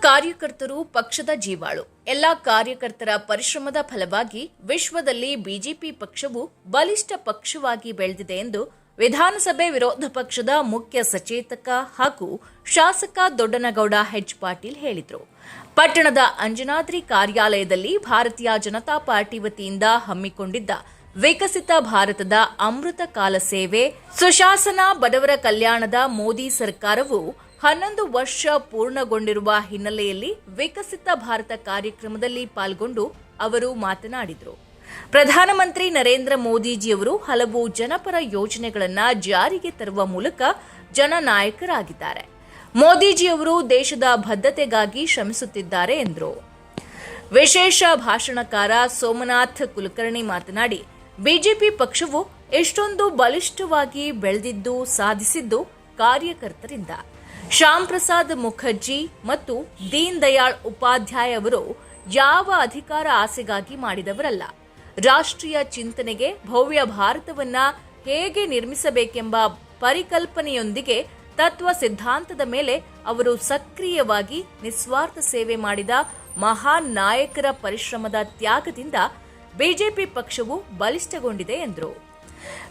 ಕಾರ್ಯಕರ್ತರು ಪಕ್ಷದ ಜೀವಾಳು. ಎಲ್ಲ ಕಾರ್ಯಕರ್ತರ ಪರಿಶ್ರಮದ ಫಲವಾಗಿ ವಿಶ್ವದಲ್ಲಿ ಬಿಜೆಪಿ ಪಕ್ಷವು ಬಲಿಷ್ಠ ಪಕ್ಷವಾಗಿ ಬೆಳೆದಿದೆ ಎಂದು ವಿಧಾನಸಭೆ ವಿರೋಧ ಪಕ್ಷದ ಮುಖ್ಯ ಸಚೇತಕ ಹಾಗೂ ಶಾಸಕ ದೊಡ್ಡನಗೌಡ ಹೆಚ್ ಪಾಟೀಲ್ ಹೇಳಿದರು. ಪಟ್ಟಣದ ಅಂಜನಾದ್ರಿ ಕಾರ್ಯಾಲಯದಲ್ಲಿ ಭಾರತೀಯ ಜನತಾ ಪಾರ್ಟಿ ವತಿಯಿಂದ ಹಮ್ಮಿಕೊಂಡಿದ್ದ ವಿಕಸಿತ ಭಾರತದ ಅಮೃತ ಕಾಲ ಸೇವೆ, ಸುಶಾಸನ, ಬಡವರ ಕಲ್ಯಾಣದ ಮೋದಿ ಸರ್ಕಾರವು ಹನ್ನೊಂದು ವರ್ಷ ಪೂರ್ಣಗೊಂಡಿರುವ ಹಿನ್ನೆಲೆಯಲ್ಲಿ ವಿಕಸಿತ ಭಾರತ ಕಾರ್ಯಕ್ರಮದಲ್ಲಿ ಪಾಲ್ಗೊಂಡು ಅವರು ಮಾತನಾಡಿದರು. ಪ್ರಧಾನಮಂತ್ರಿ ನರೇಂದ್ರ ಮೋದಿಜಿಯವರು ಹಲವು ಜನಪರ ಯೋಜನೆಗಳನ್ನು ಜಾರಿಗೆ ತರುವ ಮೂಲಕ ಜನನಾಯಕರಾಗಿದ್ದಾರೆ. ಮೋದಿಜಿಯವರು ದೇಶದ ಬದ್ಧತೆಗಾಗಿ ಶ್ರಮಿಸುತ್ತಿದ್ದಾರೆ ಎಂದರು. ವಿಶೇಷ ಭಾಷಣಕಾರ ಸೋಮನಾಥ್ ಕುಲಕರ್ಣಿ ಮಾತನಾಡಿ, ಬಿಜೆಪಿ ಪಕ್ಷವು ಎಷ್ಟೊಂದು ಬಲಿಷ್ಠವಾಗಿ ಬೆಳೆದಿದ್ದು, ಸಾಧಿಸಿದ್ದು ಕಾರ್ಯಕರ್ತರಿಂದ. ಶ್ಯಾಮ್ ಪ್ರಸಾದ್ ಮುಖರ್ಜಿ ಮತ್ತು ದೀನ್ ದಯಾಳ್ ಉಪಾಧ್ಯಾಯ ಅವರು ಯಾವ ಅಧಿಕಾರ ಆಸೆಗಾಗಿ ಮಾಡಿದವರಲ್ಲ? ರಾಷ್ಟ್ರೀಯ ಚಿಂತನೆಗೆ ಭವ್ಯ ಭಾರತವನ್ನ ಹೇಗೆ ನಿರ್ಮಿಸಬೇಕೆಂಬ ಪರಿಕಲ್ಪನೆಯೊಂದಿಗೆ ತತ್ವ ಸಿದ್ಧಾಂತದ ಮೇಲೆ ಅವರು ಸಕ್ರಿಯವಾಗಿ ನಿಸ್ವಾರ್ಥ ಸೇವೆ ಮಾಡಿದ ಮಹಾನ್ ನಾಯಕರ ಪರಿಶ್ರಮದ ತ್ಯಾಗದಿಂದ ಬಿಜೆಪಿ ಪಕ್ಷವು ಬಲಿಷ್ಠಗೊಂಡಿದೆ ಎಂದರು.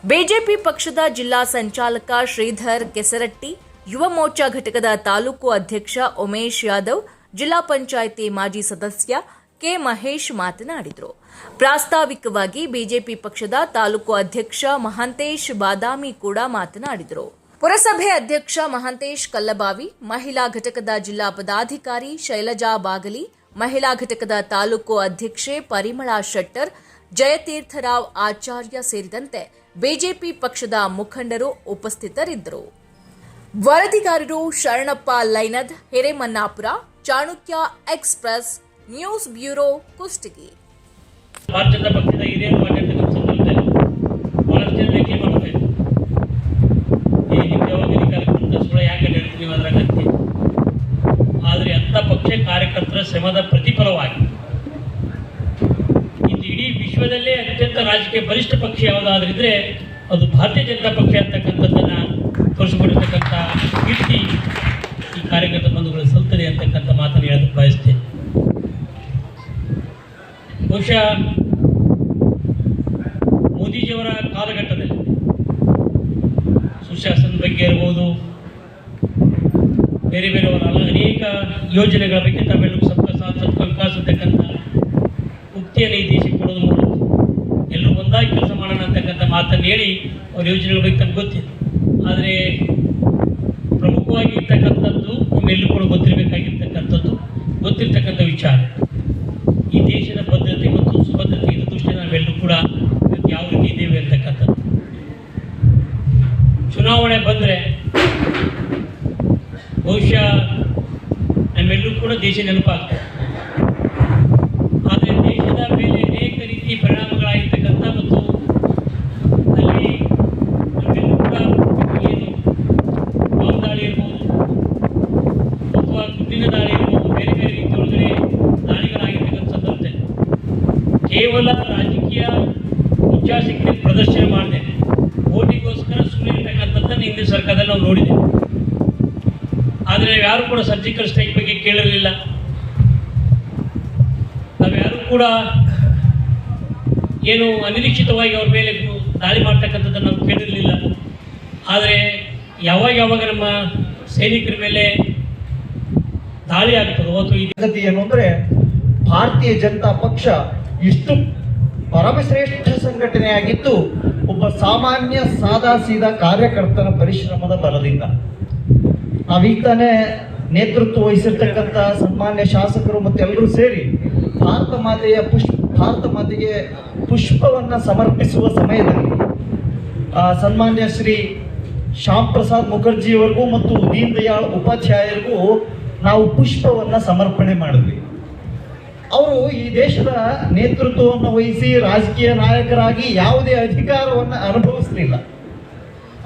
ಬಿಜೆಪಿ ಪಕ್ಷದ ಜಿಲ್ಲಾ ಸಂಚಾಲಕ ಶ್ರೀಧರ್ ಕೆಸರಟ್ಟಿ ಯುವ ಮೋರ್ಚಾ ಘಟಕದ ತಾಲೂಕು ಅಧ್ಯಕ್ಷ ಉಮೇಶ್ ಯಾದವ್, ಜಿಲ್ಲಾ ಪಂಚಾಯಿತಿ ಮಾಜಿ ಸದಸ್ಯ ಕೆ ಮಹೇಶ್ ಮಾತನಾಡಿದರು. ಪ್ರಾಸ್ತಾವಿಕವಾಗಿ ಬಿಜೆಪಿ ಪಕ್ಷದ ತಾಲೂಕು ಅಧ್ಯಕ್ಷ ಮಹಾಂತೇಶ್ ಬಾದಾಮಿ ಕೂಡ ಮಾತನಾಡಿದರು. ಪುರಸಭೆ ಅಧ್ಯಕ್ಷ ಮಹಾಂತೇಶ್ ಕಲ್ಲಬಾವಿ, ಮಹಿಳಾ ಘಟಕದ ಜಿಲ್ಲಾ ಪದಾಧಿಕಾರಿ ಶೈಲಜಾ ಬಾಗಲಿ, ಮಹಿಳಾ ಘಟಕದ ತಾಲೂಕು ಅಧ್ಯಕ್ಷೆ ಪರಿಮಳಾ ಶೆಟ್ಟರ್ ಜಯತೀರ್ಥರಾವ್ ಆಚಾರ್ಯ ಸೇರಿದಂತೆ ಬಿಜೆಪಿ ಪಕ್ಷದ ಮುಖಂಡರು ಉಪಸ್ಥಿತರಿದ್ದರು. ವರದಿಗಾರರು Sharanappa Lainad, Hiremannapur, Chanakya express, news bureau Kushtagi Bharat ಪಕ್ಷದ ಹಿರಿಯ ಮಾಡ್ತಾರೆ ಈ. ಆದರೆ ಅಂಥ ಪಕ್ಷ ಕಾರ್ಯಕರ್ತರ ಶ್ರಮದ ಪ್ರತಿಫಲವಾಗಿ ಇಂದು ಇಡೀ ವಿಶ್ವದಲ್ಲೇ ಅತ್ಯಂತ ರಾಜಕೀಯ ಬಲಿಷ್ಠ ಪಕ್ಷ ಯಾವುದಾದ್ರಿದ್ರೆ ಅದು ಭಾರತೀಯ ಜನತಾ ಪಕ್ಷ ಅಂತಕ್ಕಂಥದ್ದನ್ನು ತೋರಿಸಿಕೊಟ್ಟಿರ್ತಕ್ಕಂಥ ಕೀರ್ತಿ ಈ ಕಾರ್ಯಕರ್ತ ಬಂಧುಗಳು ಸಲ್ತದೆ ಅಂತಕ್ಕಂಥ ಮಾತನ್ನು ಹೇಳೋದಕ್ಕೆ ಬಯಸ್ತೇನೆ. ಬಹುಶಃ ಮೋದಿಜಿಯವರ ಕಾಲಘಟ್ಟದಲ್ಲಿ ಸುಶಾಸನದ ಬಗ್ಗೆ ಇರ್ಬೋದು, ಬೇರೆ ಬೇರೆ ಅನೇಕ ಯೋಜನೆಗಳ ಬಗ್ಗೆ ತಾವೆಲ್ಲರೂ ಸಬ್ಕಾ ಸಾಥ್ ಸಬ್ಕಾ ವಿಕಾಸ್ ಅಂತಕ್ಕಂಥ ಉಕ್ತಿಯನ್ನು ಈ ದೇಶಕ್ಕೆ ಕೊಡೋದು ಎಲ್ಲರೂ ಒಂದಾಗಿ ಕೆಲಸ ಮಾಡೋಣ ಅಂತಕ್ಕಂಥ ಮಾತನ್ನು ಹೇಳಿ ಅವ್ರ ಯೋಜನೆಗಳ ಬಗ್ಗೆ ತಮ್ಗೆ ಗೊತ್ತಿದೆ ಆದರೆ ಪ್ರಮುಖವಾಗಿ ಇರ್ತಕ್ಕಂಥದ್ದು ನಮ್ಮೆಲ್ಲರೂ ಕೂಡ ಗೊತ್ತಿರಬೇಕಾಗಿರ್ತಕ್ಕಂಥದ್ದು, ಗೊತ್ತಿರ್ತಕ್ಕಂಥ ವಿಚಾರ. ಈ ದೇಶದ ಭದ್ರತೆ ಮತ್ತು ಸುಭದ್ರತೆ ಇದು ದೃಷ್ಟಿ ನಾವೆಲ್ಲರೂ ಕೂಡ ಯಾವ ರೀತಿ ಇದ್ದೇವೆ ಅಂತಕ್ಕಂಥದ್ದು. ಚುನಾವಣೆ ಬಂದರೆ ಬಹುಶಃ ನಮ್ಮೆಲ್ಲರೂ ಕೂಡ ದೇಶ ನೆನಪಾಗ್ತದೆ ಆದರೆ ದೇಶದ ಮೇಲೆ ಅನೇಕ ರೀತಿ ಪರಿಣಾಮಗಳಾಗಿರ್ತಕ್ಕಂಥ ಮತ್ತು ಅಲ್ಲಿ ನಮ್ಮೆಲ್ಲರೂ ಕೂಡ ಏನು ಬಾಂಬ್ ದಾಳಿ ಇರ್ಬೋದು ಅಥವಾ ಗುಡ್ಡಿನ ದಾಳಿ ಇರ್ಬೋದು ಬೇರೆ ಬೇರೆ ರೀತಿ ಒಳಗಡೆ ದಾಳಿಗಳಾಗಿರ್ತಕ್ಕಂಥ ಸಂದರ್ಭದಲ್ಲಿ ಕೇವಲ ರಾಜಕೀಯ ಇಚ್ಛಾಶಕ್ತಿ ಪ್ರದರ್ಶನ ಮಾಡಿದೆ. ಓಟಿಗೋಸ್ಕರ ಸುಮ್ಮನೆ ಇರ್ತಕ್ಕಂಥದ್ದನ್ನು ಹಿಂದಿನ ಸರ್ಕಾರದಲ್ಲಿ ನಾವು ನೋಡಿದ್ದೇವೆ ಆದರೆ ಯಾರು ಕೂಡ ಸರ್ಜಿಕಲ್ ಸ್ಟ್ರೈಕ್ ಬಗ್ಗೆ ಕೇಳಿರಲಿಲ್ಲ. ನಾವ್ಯಾರು ಕೂಡ ಏನು ಅನಿರೀಕ್ಷಿತವಾಗಿ ಅವ್ರ ಮೇಲೆ ದಾಳಿ ಮಾಡ್ತಕ್ಕಂಥದ್ದನ್ನು ನಾವು ಕೇಳಿರಲಿಲ್ಲ. ಆದರೆ ಯಾವಾಗ ಯಾವಾಗ ನಮ್ಮ ಸೈನಿಕರ ಮೇಲೆ ದಾಳಿ ಆಗ್ತದೋ ಅಥವಾ ಈ ಸಂಗತಿ ಏನು ಅಂದ್ರೆ ಭಾರತೀಯ ಜನತಾ ಪಕ್ಷ ಇಷ್ಟು ಪರಮಶ್ರೇಷ್ಠ ಸಂಘಟನೆಯಾಗಿದ್ದು ಒಬ್ಬ ಸಾಮಾನ್ಯ ಸಾದಾ ಸೀದಾ ಕಾರ್ಯಕರ್ತನ ಪರಿಶ್ರಮದ ಬಲದಿಂದ. ನಾವೀಗ ತಾನೇ ನೇತೃತ್ವ ವಹಿಸಿರ್ತಕ್ಕಂಥ ಸನ್ಮಾನ್ಯ ಶಾಸಕರು ಮತ್ತೆಲ್ಲರೂ ಸೇರಿ ಭಾರತ ಮಾತೆಯ ಪುಷ್ಪ ಭಾರತ ಮಾತೆಗೆ ಪುಷ್ಪವನ್ನು ಸಮರ್ಪಿಸುವ ಸಮಯದಲ್ಲಿ ಸನ್ಮಾನ್ಯ ಶ್ರೀ ಶ್ಯಾಮ್ ಪ್ರಸಾದ್ ಮುಖರ್ಜಿಯವರಿಗೂ ಮತ್ತು ದೀನ್ ದಯಾಳ್ ಉಪಾಧ್ಯಾಯರಿಗೂ ನಾವು ಪುಷ್ಪವನ್ನು ಸಮರ್ಪಣೆ ಮಾಡಿದ್ವಿ. ಅವರು ಈ ದೇಶದ ನೇತೃತ್ವವನ್ನು ವಹಿಸಿ ರಾಜಕೀಯ ನಾಯಕರಾಗಿ ಯಾವುದೇ ಅಧಿಕಾರವನ್ನು ಅನುಭವಿಸಲಿಲ್ಲ.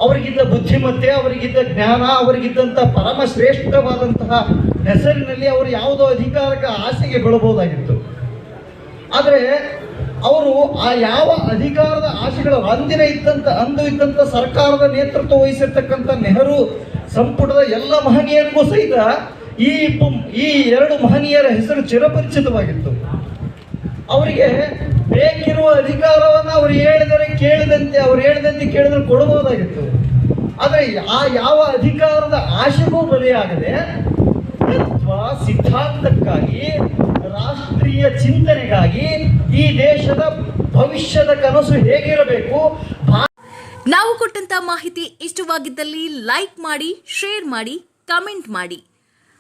ಅವರಿಗಿದ್ದ ಬುದ್ಧಿಮತ್ತೆ, ಅವರಿಗಿದ್ದ ಜ್ಞಾನ, ಅವರಿಗಿದ್ದಂಥ ಪರಮ ಶ್ರೇಷ್ಠವಾದಂತಹ ಹೆಸರಿನಲ್ಲಿ ಅವರು ಯಾವುದೋ ಅಧಿಕಾರಕ ಆಸೆಗೆ ಬೀಳಬಹುದಾಗಿತ್ತು. ಆದರೆ ಅವರು ಆ ಯಾವ ಅಧಿಕಾರದ ಆಸೆಗಳು ಅಂದಿನ ಇದ್ದಂಥ, ಅಂದು ಇದ್ದಂಥ ಸರ್ಕಾರದ ನೇತೃತ್ವ ವಹಿಸಿರ್ತಕ್ಕಂಥ ನೆಹರು ಸಂಪುಟದ ಎಲ್ಲ ಮಹನೀಯರಿಗೂ ಸಹಿತ ಈ ಈ ಎರಡು ಮಹನೀಯರ ಹೆಸರು ಚಿರಪರಿಚಿತವಾಗಿತ್ತು. ಅವರಿಗೆ ಬೇಕಿರುವ ಅಧಿಕಾರವನ್ನು ಅವರು ಹೇಳಿದರೆ ಕೇಳಿದಂತೆ, ಅವ್ರು ಹೇಳಿದಂತೆ ಕೇಳಿದ್ರೆ ಕೊಡಬಹುದಾಗಿತ್ತು. ಆದರೆ ಆ ಯಾವ ಅಧಿಕಾರದ ಆಶೆಗೂ ಬಲಿಯಾಗದೆ ತತ್ವ ಸಿದ್ಧಾಂತಕ್ಕಾಗಿ, ರಾಷ್ಟ್ರೀಯ ಚಿಂತನೆಗಾಗಿ ಈ ದೇಶದ ಭವಿಷ್ಯದ ಕನಸು ಹೇಗಿರಬೇಕು? ನಾವು ಕೊಟ್ಟಂತ ಮಾಹಿತಿ ಇಷ್ಟವಾಗಿದ್ದಲ್ಲಿ ಲೈಕ್ ಮಾಡಿ, ಶೇರ್ ಮಾಡಿ, ಕಮೆಂಟ್ ಮಾಡಿ.